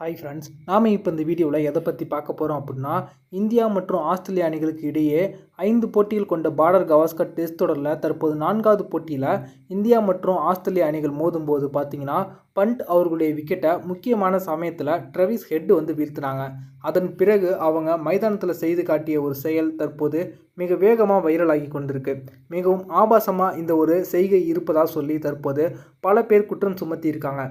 Hi friends நாம் இப்போ இந்த வீடியோவில் எதை பற்றி பார்க்க போகிறோம் அப்படின்னா இந்தியா மற்றும் ஆஸ்திரேலியா அணிகளுக்கு இடையே ஐந்து போட்டிகள் கொண்ட பார்டர் கவாஸ்கர் டெஸ்ட் தொடரில் தற்போது நான்காவது போட்டியில் இந்தியா மற்றும் ஆஸ்திரேலியா அணிகள் மோதும்போது பார்த்தீங்கன்னா பண்ட் அவர்களுடைய விக்கெட்டை முக்கியமான சமயத்தில் ட்ரெவிஸ் ஹெட் வந்து வீழ்த்தினாங்க. அதன் பிறகு அவங்க மைதானத்தில் செய்து காட்டிய ஒரு செயல் தற்போது மிக வேகமாக வைரலாகி கொண்டிருக்கு. மிகவும் ஆபாசமாக இந்த ஒரு செய்கை இருப்பதாக சொல்லி தற்போது பல பேர் குற்றம் சுமத்தி இருக்காங்க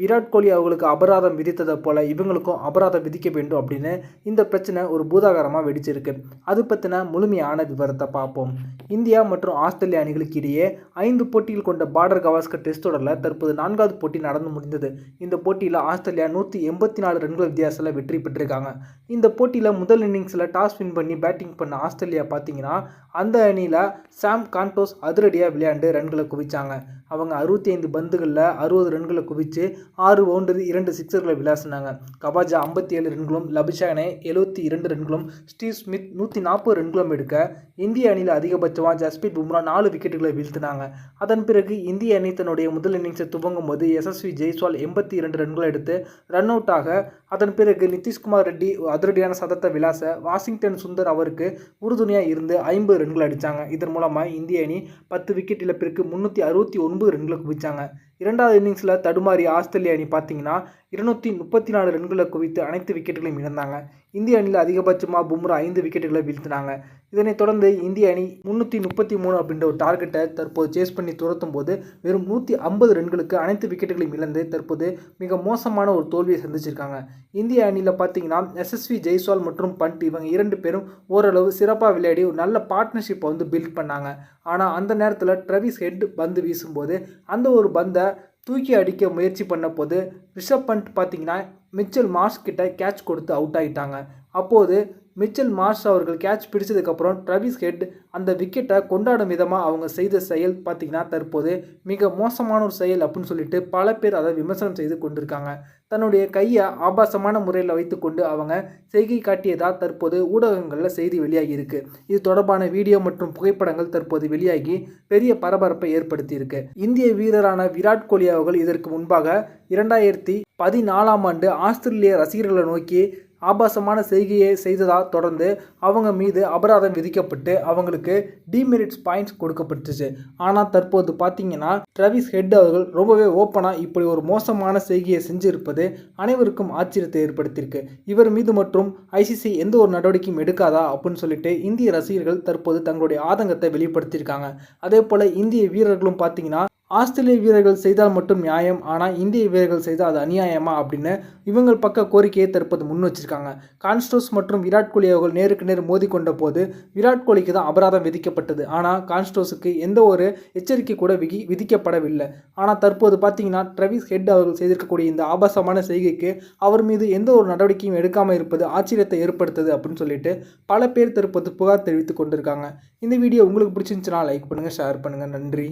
விராட் கோலி அவர்களுக்கு அபராதம் விதித்ததை போல் இவங்களுக்கும் அபராதம் விதிக்க வேண்டும் அப்படின்னு இந்த பிரச்சனை ஒரு பூதாகரமாக வெடிச்சிருக்கு. அது பற்றின முழுமையான விவரத்தை பார்ப்போம். இந்தியா மற்றும் ஆஸ்திரேலியா அணிகளுக்கு இடையே ஐந்து போட்டிகள் கொண்ட பார்டர் கவாஸ்கர் டெஸ்ட் தொடரில் தற்போது நான்காவது போட்டி நடந்து முடிந்தது. இந்த போட்டியில் ஆஸ்திரேலியா நூற்றி எண்பத்தி நாலு ரன்கள் வித்தியாசத்தில் வெற்றி பெற்றிருக்காங்க. இந்த போட்டியில் முதல் இன்னிங்ஸில் டாஸ் வின் பண்ணி பேட்டிங் பண்ண ஆஸ்திரேலியா பார்த்தீங்கன்னா அந்த அணியில் சாம் கான்டோஸ் அதிரடியாக விளையாண்டு ரன்களை குவிச்சாங்க. அவங்க அறுபத்தி ஐந்து பந்துகளில் அறுபது ரன்களை குவித்து ஆறு பவுண்டரி இரண்டு சிக்ஸர்களை விளாசினாங்க. கபாஜா ஐம்பத்தி ஏழு ரன்களும் லபிஷானே எழுபத்தி இரண்டு ரன்களும் ஸ்டீவ் ஸ்மித் நூற்றி நாற்பது ரன்களும் எடுக்க இந்திய அணியில் அதிகபட்சமாக ஜஸ்பீத் பும்ரா நாலு விக்கெட்டுகளை வீழ்த்தினாங்க. அதன் பிறகு இந்திய அணி தன்னுடைய முதல் இன்னிங்ஸை துவங்கும் போது எஸ்எஸ்வி ஜெய்ஸ்வால் எண்பத்தி இரண்டு ரன்களை எடுத்து ரன் அவுட் ஆக அதன் பிறகு நிதிஷ்குமார் ரெட்டி அதிரடியான சதத்தை விளாச வாஷிங்டன் சுந்தர் அவருக்கு உறுதுணையாக இருந்து ஐம்பது ரன்கள் அடித்தாங்க இதன் மூலமாக இந்திய அணி பத்து விக்கெட் இழப்பிற்கு முன்னூற்றி அறுபத்தி ஒன்பது ரெண்டில் குவிச்சாங்க. இரண்டாவது இன்னிங்ஸில் தடுமாறி ஆஸ்திரேலிய அணி பார்த்தீங்கன்னா இருநூற்றி முப்பத்தி நாலு ரன்களை குவித்து அனைத்து விக்கெட்டுகளையும் இழந்தாங்க. இந்திய அணியில் அதிகபட்சமாக பும்ரா ஐந்து விக்கெட்டுகளை வீழ்த்தினாங்க. இதனைத் தொடர்ந்து இந்திய அணி முந்நூற்றி முப்பத்தி மூணு அப்படின்ற ஒரு டார்கெட்டை தற்போது சேஸ் பண்ணி துரத்தும் போது வெறும் நூற்றி ஐம்பது ரன்களுக்கு அனைத்து விக்கெட்டுகளையும் இழந்து தற்போது மிக மோசமான ஒரு தோல்வியை சந்திச்சிருக்காங்க. இந்திய அணியில் பார்த்தீங்கன்னா எஸ்எஸ்வி ஜெய்ஸ்வால் மற்றும் பண்ட் இவங்க இரண்டு பேரும் ஓரளவு சிறப்பாக விளையாடி ஒரு நல்ல பார்ட்னர்ஷிப்பை வந்து பில்ட் பண்ணாங்க. ஆனால் அந்த நேரத்தில் ட்ரெவிஸ் ஹெட் பந்து வீசும்போது அந்த ஒரு பந்தை தூக்கி அடிக்க முயற்சி பண்ண போது ரிஷப் பண்ட் பார்த்தீங்கன்னா மிச்சல் மார்ஸ் கிட்ட கேட்ச் கொடுத்து அவுட் ஆகிட்டாங்க அப்போது மிச்சல் மார்ஷ் அவர்கள் கேட்ச் பிடிச்சதுக்கப்புறம் ட்ரவிஸ் ஹெட் அந்த விக்கெட்டை கொண்டாடும் விதமாக அவங்க செய்த செயல் பார்த்திங்கன்னா தற்போது மிக மோசமான ஒரு செயல் அப்படின்னு சொல்லிட்டு பல பேர் அதை விமர்சனம் செய்து கொண்டிருக்காங்க. தன்னுடைய கையை ஆபாசமான முறையில் வைத்துக்கொண்டு அவங்க செய்கை காட்டியதாக தற்போது ஊடகங்களில் செய்தி வெளியாகி இருக்கு. இது தொடர்பான வீடியோ மற்றும் புகைப்படங்கள் தற்போது வெளியாகி பெரிய பரபரப்பை ஏற்படுத்தியிருக்கு. இந்திய வீரரான விராட் கோலி அவர்கள் இதற்கு முன்பாக இரண்டாயிரத்தி பதினாலாம் ஆண்டு ஆஸ்திரேலிய ரசிகர்களை நோக்கி ஆபாசமான செய்கையை செய்ததாக தொடர்ந்து அவங்க மீது அபராதம் விதிக்கப்பட்டு அவங்களுக்கு டிமெரிட்ஸ் பாயிண்ட்ஸ் கொடுக்கப்பட்டுச்சு. ஆனால் தற்போது பார்த்தீங்கன்னா ட்ரவிஸ் ஹெட் அவர்கள் ரொம்பவே ஓப்பனாக இப்படி ஒரு மோசமான செய்கையை செஞ்சிருப்பது அனைவருக்கும் ஆச்சரியத்தை ஏற்படுத்தியிருக்கு. இவர் மீது மற்றும் ஐசிசி எந்த ஒரு நடவடிக்கையும் எடுக்காதா அப்படின்னு சொல்லிட்டு இந்திய ரசிகர்கள் தற்போது தங்களுடைய ஆதங்கத்தை வெளிப்படுத்தியிருக்காங்க. அதே போல் இந்திய வீரர்களும் பார்த்தீங்கன்னா ஆஸ்திரேலிய வீரர்கள் செய்தால் மட்டும் நியாயம் ஆனால் இந்திய வீரர்கள் செய்தால் அது அநியாயமா அப்படின்னு இவங்கள் பக்க கோரிக்கையை தற்போது முன் வச்சிருக்காங்க. கான்ஸ்டோஸ் மற்றும் விராட் கோலி அவர்கள் நேருக்கு நேர் மோதி கொண்ட போது விராட் கோலிக்கு தான் அபராதம் விதிக்கப்பட்டது. ஆனால் கான்ஸ்டோஸுக்கு எந்த ஒரு எச்சரிக்கை கூட விதி விதிக்கப்படவில்லை. ஆனால் தற்போது பார்த்தீங்கன்னா ட்ரவிஸ் ஹெட் அவர்கள் செய்திருக்கக்கூடிய இந்த ஆபாசமான செய்கைக்கு அவர் மீது எந்த ஒரு நடவடிக்கையும் எடுக்காமல் இருப்பது ஆச்சரியத்தை ஏற்படுத்துது அப்படின்னு சொல்லிட்டு பல பேர் தற்போது புகார் தெரிவித்து கொண்டிருக்காங்க. இந்த வீடியோ உங்களுக்கு பிடிச்சிருந்துச்சுன்னா லைக் பண்ணுங்கள் ஷேர் பண்ணுங்கள் நன்றி.